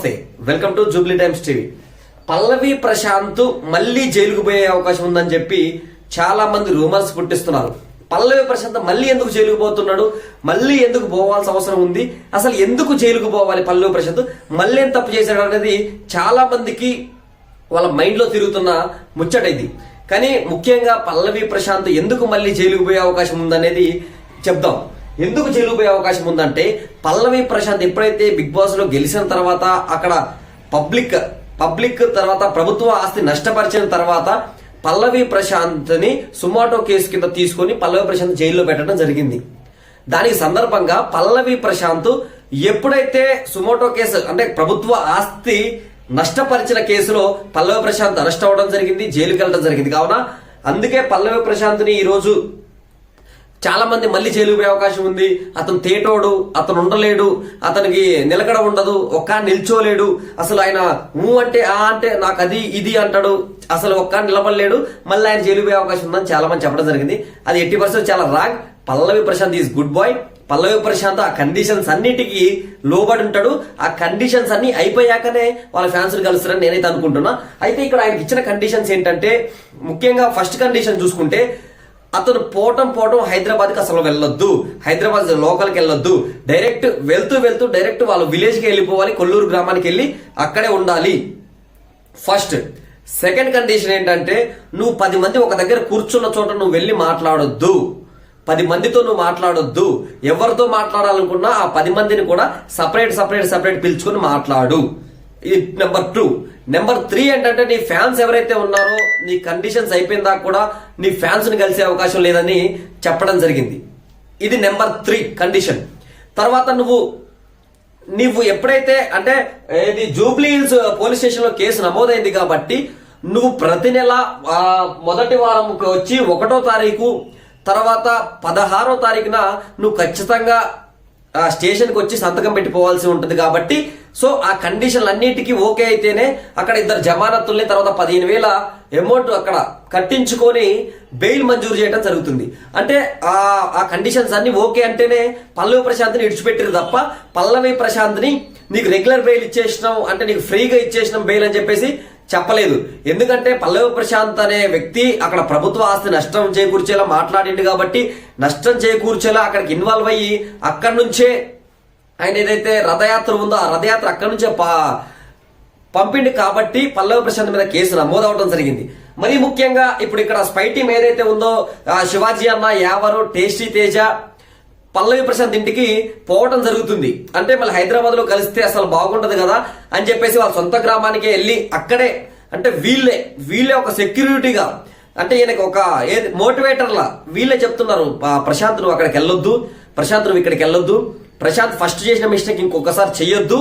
నమస్తే. Welcome to Jubilee Times TV Pallavi Prashanth మళ్ళీ జైలుకు పోయే అవకాశం ఉందని చెప్పి చాలా మంది రూమర్స్ పుట్టిస్తున్నారు. పల్లవి ప్రశాంత్ మళ్ళీ ఎందుకు జైలుకు పోతున్నాడు? మళ్ళీ ఎందుకు పోవాల్సిన అవసరం ఉంది? అసలు ఎందుకు జైలుకు పోవాలి పల్లవి ప్రశాంత్? మళ్ళీ ఏం తప్పు చేశాడు అనేది చాలా మందికి వాళ్ళ మైండ్లో తిరుగుతున్న ముచ్చట ఇది. కానీ ముఖ్యంగా పల్లవి ప్రశాంత్ ఎందుకు మళ్ళీ జైలుకు పోయే అవకాశం ఉందనేది చెప్దాం. ఎందుకు జైలుకు అవకాశం ఉందంటే పల్లవి ప్రశాంత్ ఎప్పుడైతే బిగ్ బాస్లో గెలిచిన తర్వాత అక్కడ పబ్లిక్ పబ్లిక్ తర్వాత ప్రభుత్వ ఆస్తి నష్టపరిచిన తర్వాత పల్లవి ప్రశాంత్ని సుమాటో కేసు కింద తీసుకొని పల్లవి ప్రశాంత్ జైల్లో పెట్టడం జరిగింది. దానికి సందర్భంగా పల్లవి ప్రశాంత్ ఎప్పుడైతే సుమోటో కేసు అంటే ప్రభుత్వ ఆస్తి నష్టపరిచిన కేసులో పల్లవి ప్రశాంత్ అరెస్ట్ అవ్వడం జరిగింది జైలుకి వెళ్ళడం జరిగింది. కావున అందుకే పల్లవి ప్రశాంత్ని ఈరోజు చాలా మంది మళ్ళీ జైలుకు పోయే అవకాశం ఉంది. అతను తేటోడు అతను ఉండలేడు అతనికి నిలకడ ఉండదు ఒక్క నిల్చోలేడు. అసలు ఆయన ఊ అంటే ఆ అంటే నాకు అది ఇది అంటాడు. అసలు ఒక్క నిలబడలేడు. మళ్ళీ ఆయన జైలు పోయే అవకాశం ఉందని చాలా మంది చెప్పడం జరిగింది. అది ఎట్టి పర్సెంట్ చాలా wrong. Pallavi Prashanth is good boy. Pallavi Prashanth ఆ కండిషన్స్ అన్నిటికీ లోబడి ఉంటాడు. ఆ కండిషన్స్ అన్ని అయిపోయాకనే వాళ్ళ ఫ్యాన్స్ కలుస్తారని నేనైతే అనుకుంటున్నా. అయితే ఇక్కడ ఆయనకి ఇచ్చిన కండిషన్స్ ఏంటంటే ముఖ్యంగా ఫస్ట్ కండిషన్ చూసుకుంటే అతను పోవటం పోవటం హైదరాబాద్కి అసలు వెళ్ళొద్దు. హైదరాబాద్ లోకల్కి వెళ్ళొద్దు. డైరెక్ట్ వెళ్తూ వెళ్తూ డైరెక్ట్ వాళ్ళ విలేజ్కి వెళ్ళిపోవాలి కొల్లూరు గ్రామానికి వెళ్ళి అక్కడే ఉండాలి. ఫస్ట్. సెకండ్ కండిషన్ ఏంటంటే నువ్వు పది మంది ఒక దగ్గర కూర్చున్న చోట నువ్వు వెళ్ళి మాట్లాడొద్దు. పది మందితో నువ్వు మాట్లాడొద్దు. ఎవరితో మాట్లాడాలనుకున్నా ఆ పది మందిని కూడా సపరేట్ సపరేట్ సపరేట్ పిలుచుకొని మాట్లాడు. ఇది నెంబర్ టూ నెంబర్ త్రీ ఏంటంటే నీ ఫ్యాన్స్ ఎవరైతే ఉన్నారో నీ కండిషన్స్ అయిపోయిన దాకా కూడా నీ ఫ్యాన్స్ని కలిసే అవకాశం లేదని చెప్పడం జరిగింది. ఇది నెంబర్ త్రీ కండిషన్ తర్వాత నువ్వు నువ్వు ఎప్పుడైతే అంటే ఇది జూబ్లీ హిల్స్ పోలీస్ స్టేషన్లో కేసు నమోదైంది కాబట్టి నువ్వు ప్రతి నెల మొదటి వారంకి వచ్చి ఒకటో తారీఖు తర్వాత పదహారో తారీఖున నువ్వు ఖచ్చితంగా స్టేషన్కి వచ్చి సంతకం పెట్టిపోవాల్సి ఉంటుంది కాబట్టి సో ఆ కండిషన్లు అన్నిటికీ ఓకే అయితేనే అక్కడ ఇద్దరు జమానత్తుల్ని తర్వాత పదిహేను వేల అమౌంట్ అక్కడ కట్టించుకొని బెయిల్ మంజూరు చేయడం జరుగుతుంది. అంటే ఆ ఆ కండిషన్స్ అన్ని ఓకే అంటేనే పల్లవి ప్రశాంత్ని విడిచిపెట్టారు తప్ప పల్లవి ప్రశాంత్ని నీకు రెగ్యులర్ బెయిల్ ఇచ్చేసినాం అంటే నీకు ఫ్రీగా ఇచ్చేసినాం బెయిల్ అని చెప్పేసి చెప్పలేదు. ఎందుకంటే పల్లవి ప్రశాంత్ అనే వ్యక్తి అక్కడ ప్రభుత్వ ఆస్తి నష్టం చేకూర్చేలా మాట్లాడిండు కాబట్టి నష్టం చేకూర్చేలా అక్కడికి ఇన్వాల్వ్ అయ్యి అక్కడి నుంచే ఆయన ఏదైతే రథయాత్ర ఉందో ఆ రథయాత్ర అక్కడి నుంచే పా పంపిండి కాబట్టి పల్లవి ప్రశాంత్ మీద కేసు నమోదు అవడం జరిగింది. మరి ముఖ్యంగా ఇప్పుడు ఇక్కడ స్పై టీం ఏదైతే ఉందో శివాజీ అన్న యావరు టేస్టీ తేజ పల్లవి ప్రశాంత్ ఇంటికి పోవటం జరుగుతుంది. అంటే మళ్ళీ హైదరాబాద్లో కలిస్తే అసలు బాగుంటది కదా అని చెప్పేసి వాళ్ళ సొంత గ్రామానికి వెళ్ళి అక్కడే అంటే వీళ్ళే వీళ్ళే ఒక సెక్యూరిటీగా అంటే ఈయనకి ఒక ఏది మోటివేటర్లా వీళ్ళే చెప్తున్నారు. ప్రశాంత్ నువ్వు అక్కడికి వెళ్ళొద్దు ప్రశాంత్ నువ్వు ఇక్కడికి వెళ్ళొద్దు ప్రశాంత్ ఫస్ట్ చేసిన మిస్టేక్ ఇంకొకసారి చెయ్యొద్దు.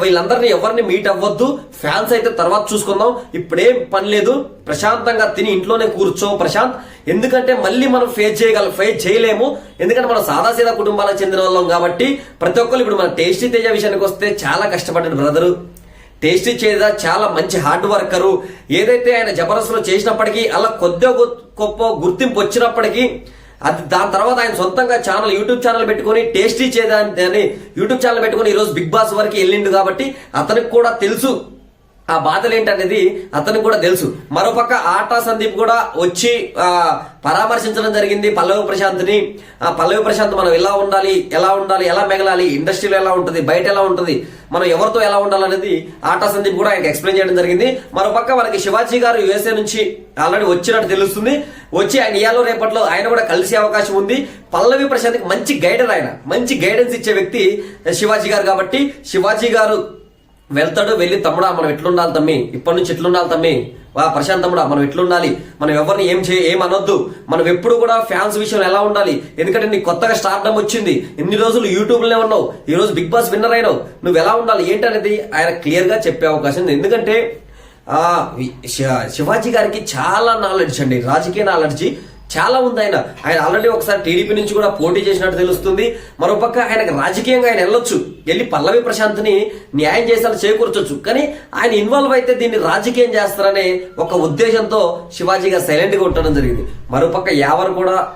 వీళ్ళందరినీ ఎవరిని మీట్ అవ్వద్దు. ఫ్యాన్స్ అయితే తర్వాత చూసుకుందాం. ఇప్పుడేం పని లేదు. ప్రశాంతంగా తిని ఇంట్లోనే కూర్చో ప్రశాంత్. ఎందుకంటే మళ్ళీ మనం ఫేస్ చేయగల ఫేస్ చేయలేము. ఎందుకంటే మనం సాదాసీదా కుటుంబాలకు చెందిన వాళ్ళం కాబట్టి ప్రతి ఒక్కరు ఇప్పుడు మన టేస్టీ తేజ విషయానికి వస్తే చాలా కష్టపడ్డాడు బ్రదరు. టేస్టీ చేద చాలా మంచి హార్డ్ వర్కరు. ఏదైతే ఆయన జబర్దస్త్లో చేసినప్పటికీ అలా కొద్దిగా గొప్ప గుర్తింపు వచ్చినప్పటికీ అది దాని తర్వాత ఆయన సొంతంగా ఛానల్ యూట్యూబ్ ఛానల్ పెట్టుకొని టేస్టీ చేదా అని యూట్యూబ్ ఛానల్ పెట్టుకుని ఈ రోజు బిగ్ బాస్ వరకు వెళ్ళిండు కాబట్టి అతనికి కూడా తెలుసు. ఆ బాధలు ఏంటనేది అతనికి కూడా తెలుసు. మరోపక్క ఆటా సందీప్ కూడా వచ్చి ఆ పరామర్శించడం జరిగింది పల్లవి ప్రశాంత్ని. ఆ పల్లవి ప్రశాంత్ మనం ఎలా ఉండాలి ఎలా ఉండాలి ఎలా మెగలాలి ఇండస్ట్రీలో ఎలా ఉంటుంది బయట ఎలా ఉంటుంది మనం ఎవరితో ఎలా ఉండాలనేది ఆటా సందీప్ కూడా ఆయనకి ఎక్స్ప్లెయిన్ చేయడం జరిగింది. మరోపక్క మనకి శివాజీ గారు యుఎస్ఏ నుంచి ఆల్రెడీ వచ్చినట్టు తెలుస్తుంది. వచ్చి ఆయన ఇయాలో రేపట్లో ఆయన కూడా కలిసే అవకాశం ఉంది. పల్లవి ప్రశాంత్కి మంచి గైడర్ ఆయన. మంచి గైడెన్స్ ఇచ్చే వ్యక్తి శివాజీ గారు కాబట్టి శివాజీ గారు వెళ్తాడు వెళ్ళి తమ్ముడా మనం ఎట్లుండాలి తమ్మి? ఇప్పటి నుంచి ఎట్లుండాలి తమ్మి? వా ప్రశాంత్ తమ్ముడా మనం ఎట్లుండాలి? మనం ఎవరిని ఏం చేయ ఏం అనొద్దు. మనం ఎప్పుడు కూడా ఫ్యాన్స్ విషయంలో ఎలా ఉండాలి? ఎందుకంటే నీకు కొత్తగా స్టార్డమ్ వచ్చింది. ఎన్ని రోజులు యూట్యూబ్లోనే ఉన్నావు. ఈ రోజు బిగ్ బాస్ విన్నర్ అయినావు. నువ్వు ఎలా ఉండాలి? ఏంటనేది ఆయన క్లియర్గా చెప్పే అవకాశం ఉంది. ఎందుకంటే శివాజీ గారికి చాలా నాలెడ్జ్ అండి. రాజకీయ నాలెడ్జ్. చాలా ఉంది ఆయన. ఆయన ఆల్రెడీ ఒకసారి టీడీపీ నుంచి కూడా పోటీ చేసినట్టు తెలుస్తుంది. మరోపక్క ఆయనకు రాజకీయంగా ఆయన వెళ్ళొచ్చు. వెళ్ళి పల్లవి ప్రశాంత్ని న్యాయం చేసేలా చేకూర్చొచ్చు. కానీ ఆయన ఇన్వాల్వ్ అయితే దీన్ని రాజకీయం చేస్తారనే ఒక ఉద్దేశంతో శివాజీ గారు సైలెంట్ ఉండడం జరిగింది. మరోపక్క యావర్ కూడా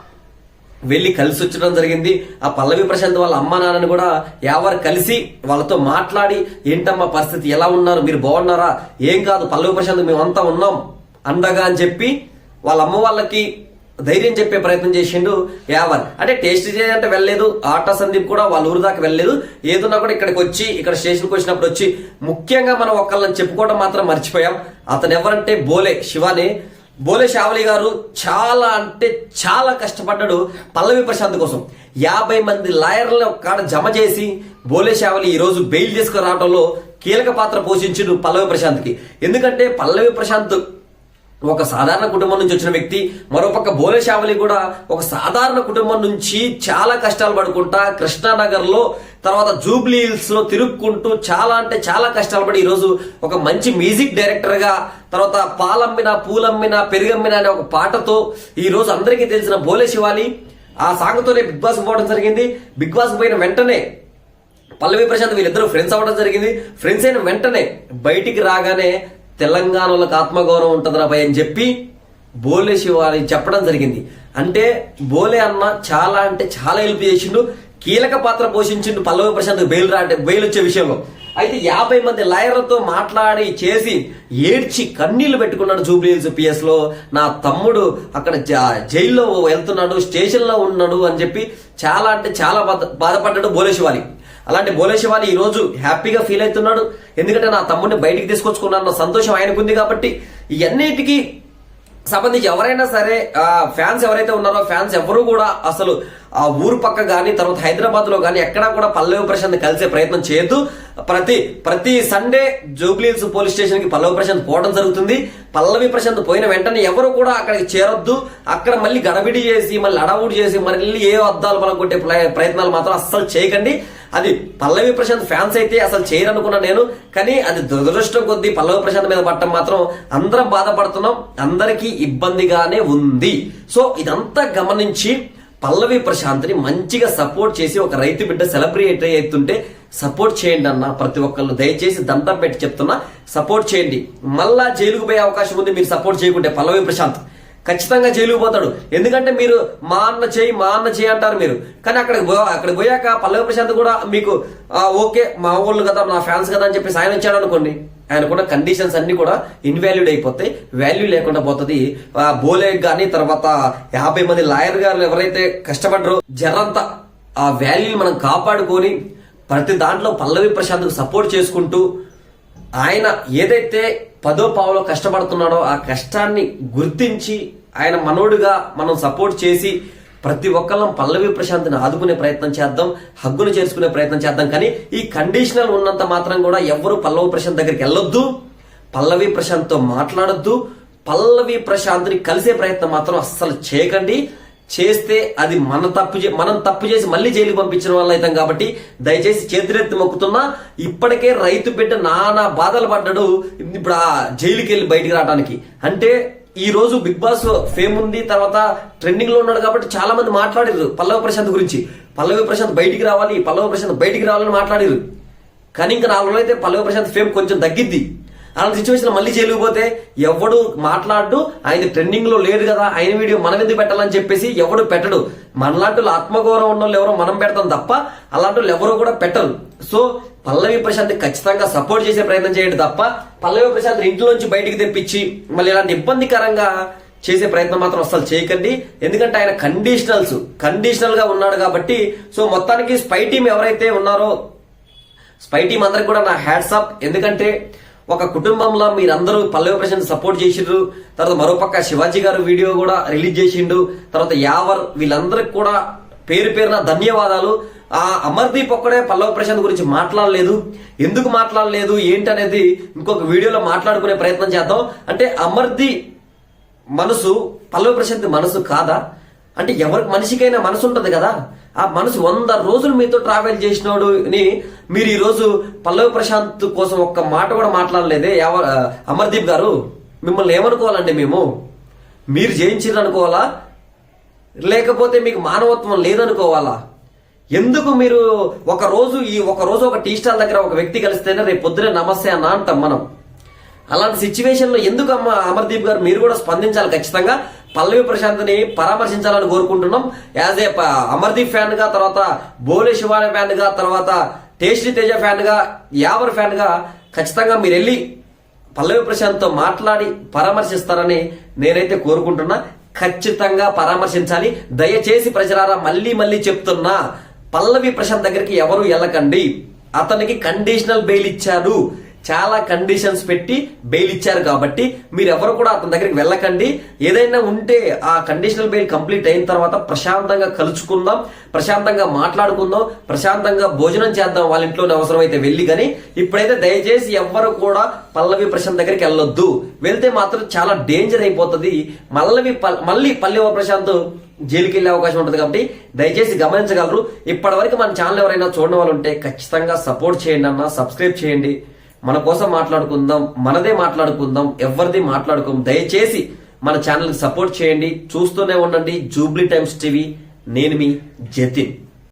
వెళ్ళి కలిసి వచ్చడం జరిగింది. ఆ పల్లవి ప్రశాంత్ వాళ్ళ అమ్మ నాన్నని కూడా ఎవరు కలిసి వాళ్ళతో మాట్లాడి ఏంటమ్మా పరిస్థితి? ఎలా ఉన్నారు? మీరు బాగున్నారా? ఏం కాదు పల్లవి ప్రశాంత్ మేమంతా ఉన్నాం అండగా అని చెప్పి వాళ్ళ అమ్మ వాళ్ళకి ధైర్యం చెప్పే ప్రయత్నం చేసిండు యావర్ అంటే టేస్ట్ చేయాలంటే వెళ్ళలేదు ఆటా సందీప్ కూడా వాళ్ళ ఊరు దాకా వెళ్ళలేదు. ఏదున్నా కూడా ఇక్కడికి వచ్చి ఇక్కడ స్టేషన్కి వచ్చినప్పుడు వచ్చి ముఖ్యంగా మనం ఒకళ్ళని చెప్పుకోవడం మాత్రం మర్చిపోయాం. అతను ఎవరంటే బోలే శివాని. బోలే షావలి గారు చాలా అంటే చాలా కష్టపడ్డాడు పల్లవి ప్రశాంత్ కోసం. యాభై మంది లాయర్లను కాడ జమ చేసి బోలే షావలి ఈరోజు బెయిల్ తీసుకురావడంలో కీలక పాత్ర పోషించిండు పల్లవి ప్రశాంత్కి. ఎందుకంటే పల్లవి ప్రశాంత్ ఒక సాధారణ కుటుంబం నుంచి వచ్చిన వ్యక్తి మరోపక్క బోలే శావలి కూడా ఒక సాధారణ కుటుంబం నుంచి చాలా కష్టాలు పడుకుంటా కృష్ణానగర్లో తర్వాత జూబ్లీ హిల్స్లో తిరుక్కుంటూ చాలా అంటే చాలా కష్టాలు పడి ఈరోజు ఒక మంచి మ్యూజిక్ డైరెక్టర్గా తర్వాత పాలమ్మిన పూలమ్మిన పెరుగమ్మిన అనే ఒక పాటతో ఈ రోజు అందరికీ తెలిసిన బోలే శివాలి ఆ సాంగ్తోనే బిగ్ బాస్ పోవడం జరిగింది. బిగ్ బాస్ పోయిన వెంటనే పల్లవి ప్రశాంత్ వీళ్ళిద్దరూ ఫ్రెండ్స్ అవ్వడం జరిగింది. ఫ్రెండ్స్ అయిన వెంటనే బయటికి రాగానే తెలంగాణలోకి ఆత్మగౌరవం ఉంటుంది రాబాయ్ అని చెప్పి బోలే శివారి చెప్పడం జరిగింది. అంటే బోలే అన్న చాలా అంటే చాలా హెల్ప్ చేసిండు. కీలక పాత్ర పోషించిండు పల్లవి ప్రశాంత్ బెయిల్ రా బెయిల్ వచ్చే విషయంలో. అయితే యాభై మంది లాయర్లతో మాట్లాడి చేసి ఏడ్చి కన్నీళ్ళు పెట్టుకున్నాడు జూబ్లీ హిల్స్ పిఎస్లో నా తమ్ముడు అక్కడ జైల్లో వెళ్తున్నాడు స్టేషన్లో ఉన్నాడు అని చెప్పి చాలా అంటే చాలా బాధ బాధపడ్డాడు బోలే శివాలి అలాంటి బోలే శివాలి ఈ రోజు హ్యాపీగా ఫీల్ అవుతున్నాడు. ఎందుకంటే నా తమ్ముడిని బయటికి తీసుకొచ్చుకున్నాను సంతోషం ఆయనకుంది కాబట్టి ఇవన్నిటికీ సంబంధించి ఎవరైనా సరే ఫ్యాన్స్ ఎవరైతే ఉన్నారో ఫ్యాన్స్ ఎవరు కూడా అసలు ఆ ఊరు పక్క కానీ తర్వాత హైదరాబాద్లో కానీ ఎక్కడా కూడా పల్లవి ప్రశాంత్ కలిసే ప్రయత్నం చేయొద్దు. ప్రతి ప్రతి సండే జూబ్లీహిల్స్ పోలీస్ స్టేషన్కి పల్లవి ప్రశాంత్ పోవడం జరుగుతుంది. పల్లవి ప్రశాంత్ పోయిన వెంటనే ఎవరు కూడా అక్కడికి చేరొద్దు. అక్కడ మళ్ళీ గడబిడి చేసి మళ్ళీ అడవుడు చేసి మళ్ళీ ఏ అద్దాలు బలం కొట్టే ప్రయత్నాలు మాత్రం అస్సలు చేయకండి. అది పల్లవి ప్రశాంత్ ఫ్యాన్స్ అయితే అసలు చేయరనుకున్నా నేను. కానీ అది దురదృష్టం కొద్దీ పల్లవి ప్రశాంత్ మీద పట్టడం మాత్రం అందరం బాధపడుతున్నాం. అందరికీ ఇబ్బందిగానే ఉంది. సో ఇదంతా గమనించి పల్లవి ప్రశాంత్ని మంచిగా సపోర్ట్ చేసి ఒక రైతు బిడ్డ సెలబ్రేట్ అవుతుంటే సపోర్ట్ చేయండి అన్న ప్రతి ఒక్కళ్ళు. దయచేసి దండం పెట్టి చెప్తున్నా సపోర్ట్ చేయండి. మళ్ళా జైలుకు పోయే అవకాశం ఉంది మీరు సపోర్ట్ చేయకుంటే. పల్లవి ప్రశాంత్. ఖచ్చితంగా జైలుకు పోతాడు. ఎందుకంటే మీరు మా అన్న చేయి మా అన్న చేయి అంటారు మీరు. కానీ అక్కడికి అక్కడ అక్కడికి పోయాక పల్లవి ప్రశాంత్ కూడా మీకు ఓకే మా ఊళ్ళు కదా నా ఫ్యాన్స్ కదా అని చెప్పేసి ఆయన వచ్చాడు అనుకోండి. ఆయన కూడా కండిషన్స్ అన్ని కూడా ఇన్వాల్యూడ్ అయిపోతాయి. వాల్యూ లేకుండా పోతుంది. ఆ, బోలే కానీ తర్వాత యాభై మంది లాయర్ గారు ఎవరైతే కష్టపడరో జరంతా ఆ వాల్యూని మనం కాపాడుకొని ప్రతి దాంట్లో పల్లవి ప్రశాంత్కు సపోర్ట్ చేసుకుంటూ ఆయన ఏదైతే పదో పావులో కష్టపడుతున్నాడో ఆ కష్టాన్ని గుర్తించి ఆయన మనోడుగా మనం సపోర్ట్ చేసి ప్రతి ఒక్కళ్ళం పల్లవి ప్రశాంత్ని ఆదుకునే ప్రయత్నం చేద్దాం హగ్గును చేసుకునే ప్రయత్నం చేద్దాం. కానీ ఈ కండిషనల్ ఉన్నంత మాత్రం కూడా ఎవరు పల్లవి ప్రశాంత్ దగ్గరికి వెళ్ళొద్దు. పల్లవి ప్రశాంత్తో మాట్లాడొద్దు. పల్లవి ప్రశాంత్ని కలిసే ప్రయత్నం మాత్రం అస్సలు చేయకండి. చేస్తే అది మన తప్పు చే- మనం తప్పు చేసి మళ్ళీ జైలుకి పంపించిన వాళ్ళు అవుతాం కాబట్టి దయచేసి చేతులెత్తి మొక్కుతున్నా ఇప్పటికే రైతు బిడ్డ నానా బాధలు పడ్డాడు. ఇప్పుడు ఆ జైలుకి వెళ్ళి బయటికి రావడానికి అంటే ఈ రోజు బిగ్ బాస్ ఫేమ్ ఉంది తర్వాత ట్రెండింగ్లో ఉన్నాడు కాబట్టి చాలా మంది మాట్లాడారు పల్లవి ప్రశాంత్ గురించి. పల్లవి ప్రశాంత్ బయటికి రావాలి పల్లవి ప్రశాంత్ బయటికి రావాలని మాట్లాడారు కానీ ఇంకా నాలుగు రోజులు అయితే పల్లవి ప్రశాంత్ ఫేమ్ కొంచెం తగ్గిద్ది. అలాంటి సిచ్యువేషన్ మళ్ళీ జైలుకు పోతే ఎవడు మాట్లాడు ఆయన ట్రెండింగ్లో లేడు కదా ఆయన వీడియో మనం ఎందుకు పెట్టాలని చెప్పేసి ఎవడు పెట్టడు. మనలాంటి ఆత్మగౌరవం ఉన్న వాళ్ళు ఎవరో మనం పెడతాం తప్ప అలాంటి వాళ్ళు ఎవరో కూడా పెట్టరు. సో పల్లవి ప్రశాంత్ ఖచ్చితంగా సపోర్ట్ చేసే ప్రయత్నం చేయండి తప్ప పల్లవి ప్రశాంత్ ఇంట్లోంచి బయటికి తెప్పించి మళ్ళీ ఇలాంటి ఇబ్బందికరంగా చేసే ప్రయత్నం మాత్రం అసలు చేయకండి. ఎందుకంటే ఆయన కండిషనల్స్ కండిషనల్గా ఉన్నాడు కాబట్టి సో మొత్తానికి స్పై టీం ఎవరైతే ఉన్నారో స్పై టీం అందరికి కూడా నా హ్యాట్సాప్ ఎందుకంటే ఒక కుటుంబంలో మీరందరూ పల్లవి ప్రశాంత్ సపోర్ట్ చేసిండ్రు. తర్వాత మరోపక్క శివాజీ గారు వీడియో కూడా రిలీజ్ చేసిండు. తర్వాత యావర్ వీళ్ళందరికి కూడా పేరు పేరున ధన్యవాదాలు. ఆ అమర్దీప్ ఒక్కడే పల్లవ ప్రశాంత్ గురించి మాట్లాడలేదు. ఎందుకు మాట్లాడలేదు? ఏంటి అనేది ఇంకొక వీడియోలో మాట్లాడుకునే ప్రయత్నం చేద్దాం. అంటే అమర్దీప్ మనసు పల్లవ ప్రశాంత్ మనసు కాదా? అంటే ఎవరికి మనిషికైనా మనసు ఉంటది కదా. ఆ మనసు వంద రోజులు మీతో ట్రావెల్ చేసినోడుని మీరు ఈరోజు పల్లవి ప్రశాంత్ కోసం ఒక్క మాట కూడా మాట్లాడలేదే. ఎవరు అమర్దీప్ గారు మిమ్మల్ని ఏమనుకోవాలండి మేము? మీరు జయించారు అనుకోవాలా లేకపోతే మీకు మానవత్వం లేదనుకోవాలా? ఎందుకు మీరు ఒక రోజు ఈ ఒక రోజు ఒక టీ స్టాల్ దగ్గర ఒక వ్యక్తి కలిస్తేనే రేపు పొద్దునే నమస్తే అన్న అంటాం మనం. అలాంటి సిచ్యువేషన్లో ఎందుకు అమ్మ అమర్దీప్ గారు మీరు కూడా స్పందించాలి ఖచ్చితంగా. పల్లవి ప్రశాంత్ని పరామర్శించాలని కోరుకుంటున్నాం. యాజ్ ఏ అమర్దీప్ ఫ్యాన్గా తర్వాత బోలే శివాని ఫ్యాన్గా తర్వాత టేస్టీ తేజ ఫ్యాన్గా యావర్ ఫ్యాన్గా ఖచ్చితంగా మీరు వెళ్ళి పల్లవి ప్రశాంత్తో మాట్లాడి పరామర్శిస్తారని నేనైతే కోరుకుంటున్నా. ఖచ్చితంగా పరామర్శించాలి. దయచేసి ప్రజలారా మళ్ళీ మళ్ళీ చెప్తున్నా పల్లవి ప్రశాంత్ దగ్గరికి ఎవరు వెళ్ళకండి అతనికి కండిషనల్ బెయిల్ ఇచ్చారు చాలా కండిషన్స్ పెట్టి బెయిల్ ఇచ్చారు కాబట్టి మీరు ఎవరు కూడా అతని దగ్గరికి వెళ్ళకండి. ఏదైనా ఉంటే ఆ కండిషనల్ బెయిల్ కంప్లీట్ అయిన తర్వాత ప్రశాంతంగా కలుసుకుందాం ప్రశాంతంగా మాట్లాడుకుందాం ప్రశాంతంగా భోజనం చేద్దాం వాళ్ళ ఇంట్లోనే అవసరమైతే వెళ్ళి కానీ ఇప్పుడైతే దయచేసి ఎవ్వరు కూడా పల్లవి ప్రశాంత్ దగ్గరికి వెళ్ళొద్దు. వెళ్తే మాత్రం చాలా డేంజర్ అయిపోతుంది. మల్లవి మళ్ళీ పల్లవ ప్రశాంత్ జైలుకి వెళ్ళే అవకాశం ఉంటుంది కాబట్టి దయచేసి గమనించగలరు. ఇప్పటి వరకు మన ఛానల్ ఎవరైనా చూడడం వాళ్ళు ఉంటే ఖచ్చితంగా సపోర్ట్ చేయండి అన్న సబ్స్క్రైబ్ చేయండి. మన కోసం మాట్లాడుకుందాం మనదే మాట్లాడుకుందాం ఎవరిది మాట్లాడుకోం దయచేసి మన ఛానల్ సపోర్ట్ చేయండి చూస్తూనే ఉండండి జూబ్లీ టైమ్స్ టీవీ నేను మీ జతిన్.